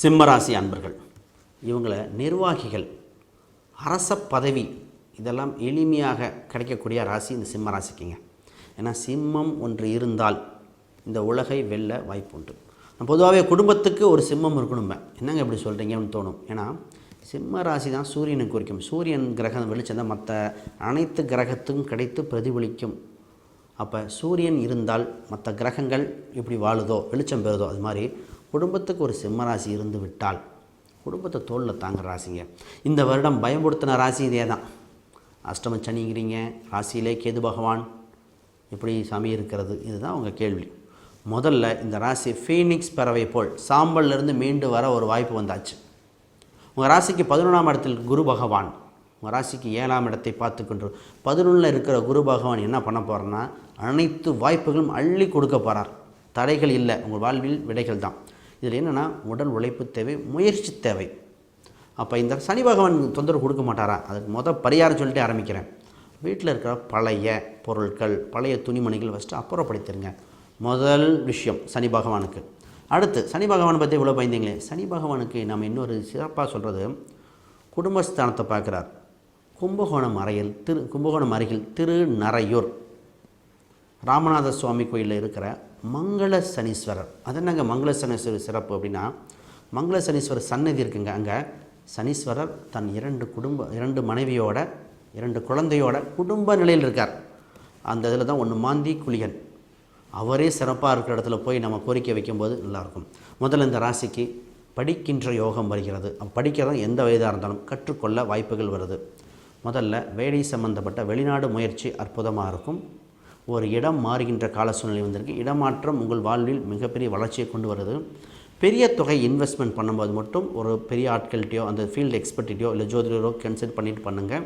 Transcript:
சிம்மராசி அன்பர்கள் இவங்கள நிர்வாகிகள் அரச பதவி இதெல்லாம் எளிமையாக கிடைக்கக்கூடிய ராசி இந்த சிம்ம ராசிக்குங்க. ஏன்னா சிம்மம் ஒன்று இருந்தால் இந்த உலகை வெல்ல வாய்ப்புண்டு. பொதுவாகவே குடும்பத்துக்கு ஒரு சிம்மம் இருக்கணும்ப என்னங்க இப்படி சொல்கிறீங்கன்னு தோணும். ஏன்னா சிம்ம ராசி தான் சூரியனை குறிக்கும். சூரியன் கிரகம் வெளிச்சம் தான் மற்ற அனைத்து கிரகத்துக்கும் கிடைத்து பிரதிபலிக்கும். அப்போ சூரியன் இருந்தால் மற்ற கிரகங்கள் எப்படி வாழுதோ வெளிச்சம் பெறுதோ அது மாதிரி குடும்பத்துக்கு ஒரு சிம்ம ராசி இருந்து விட்டால் குடும்பத்தை தோளில் தாங்குற ராசிங்க. இந்த வருடம் பயம்படுத்தின ராசி இதே தான். அஷ்டம சனிங்கிறீங்க ராசியிலே கேது பகவான். எப்படி சாமி இருக்கிறது? இதுதான் உங்கள் கேள்வி. முதல்ல இந்த ராசி ஃபீனிக்ஸ் பறவை போல் சாம்பல்லேருந்து மீண்டு வர ஒரு வாய்ப்பு வந்தாச்சு. உங்கள் ராசிக்கு பதினொன்றாம் இடத்தில் குரு பகவான். உங்கள் ராசிக்கு ஏழாம் இடத்தை பார்த்துக்கொண்டு பதினொன்றில் இருக்கிற குரு பகவான் என்ன பண்ண போகிறேன்னா அனைத்து வாய்ப்புகளும் அள்ளி கொடுக்க போகிறார் தடைகள் இல்லை. உங்கள் வாழ்வில் விடைகள் தான். இதில் என்னென்னா உடல் உழைப்பு தேவை முயற்சி தேவை. அப்போ இந்த சனி பகவான் தொந்தரவு கொடுக்க மாட்டாரா? அதுக்கு மொதல் பரிகாரம் சொல்லிட்டு ஆரம்பிக்கிறேன். வீட்டில் இருக்கிற பழைய பொருட்கள் பழைய துணிமணிகள் ஃபஸ்ட்டு அப்புறப்படுத்திடுங்க. முதல் விஷயம் சனி பகவானுக்கு. அடுத்து சனி பகவானை பற்றி இவ்வளோ பயந்தீங்களே? சனி பகவானுக்கு நம்ம இன்னொரு சிறப்பாக சொல்கிறது குடும்பஸ்தானத்தை பார்க்குறார். கும்பகோணம் அறையில் திரு கும்பகோணம் அருகில் திருநறையூர். ராமநாத சுவாமி கோயிலில் இருக்கிற மங்கள சனீஸ்வரர். அது என்னங்க மங்கள சனீஸ்வரர் சிறப்பு அப்படின்னா மங்கள சனீஸ்வரர் சன்னதி இருக்குங்க அங்கே. சனீஸ்வரர் தன் இரண்டு குடும்ப இரண்டு மனைவியோட இரண்டு குழந்தையோட குடும்ப நிலையில் இருக்கார். அந்த இதில் தான் ஒன்று மாந்தி குளியன். அவரே சிறப்பாக இருக்கிற இடத்துல போய் நம்ம கோரிக்கை வைக்கும்போது நல்லாயிருக்கும். முதல்ல இந்த ராசிக்கு படிக்கின்ற யோகம் வருகிறது. படிக்கிறதும் எந்த வயதாக இருந்தாலும் கற்றுக்கொள்ள வாய்ப்புகள் வருது. முதல்ல வேலை சம்பந்தப்பட்ட வெளிநாடு முயற்சி அற்புதமாக இருக்கும். ஒரு இடம் மாறுகின்ற கால சூழ்நிலை வந்திருக்கு. இடமாற்றம் உங்கள் வாழ்வில் மிகப்பெரிய வளர்ச்சியை கொண்டு வருது. பெரிய தொகை இன்வெஸ்ட்மெண்ட் பண்ணும்போது மட்டும் ஒரு பெரிய ஆட்கள்கிட்டயோ அந்த ஃபீல்டு எக்ஸ்பர்ட்டிட்டையோ இல்லை ஜோதிடரோ கன்சல்ட் பண்ணிட்டு பண்ணுங்கள்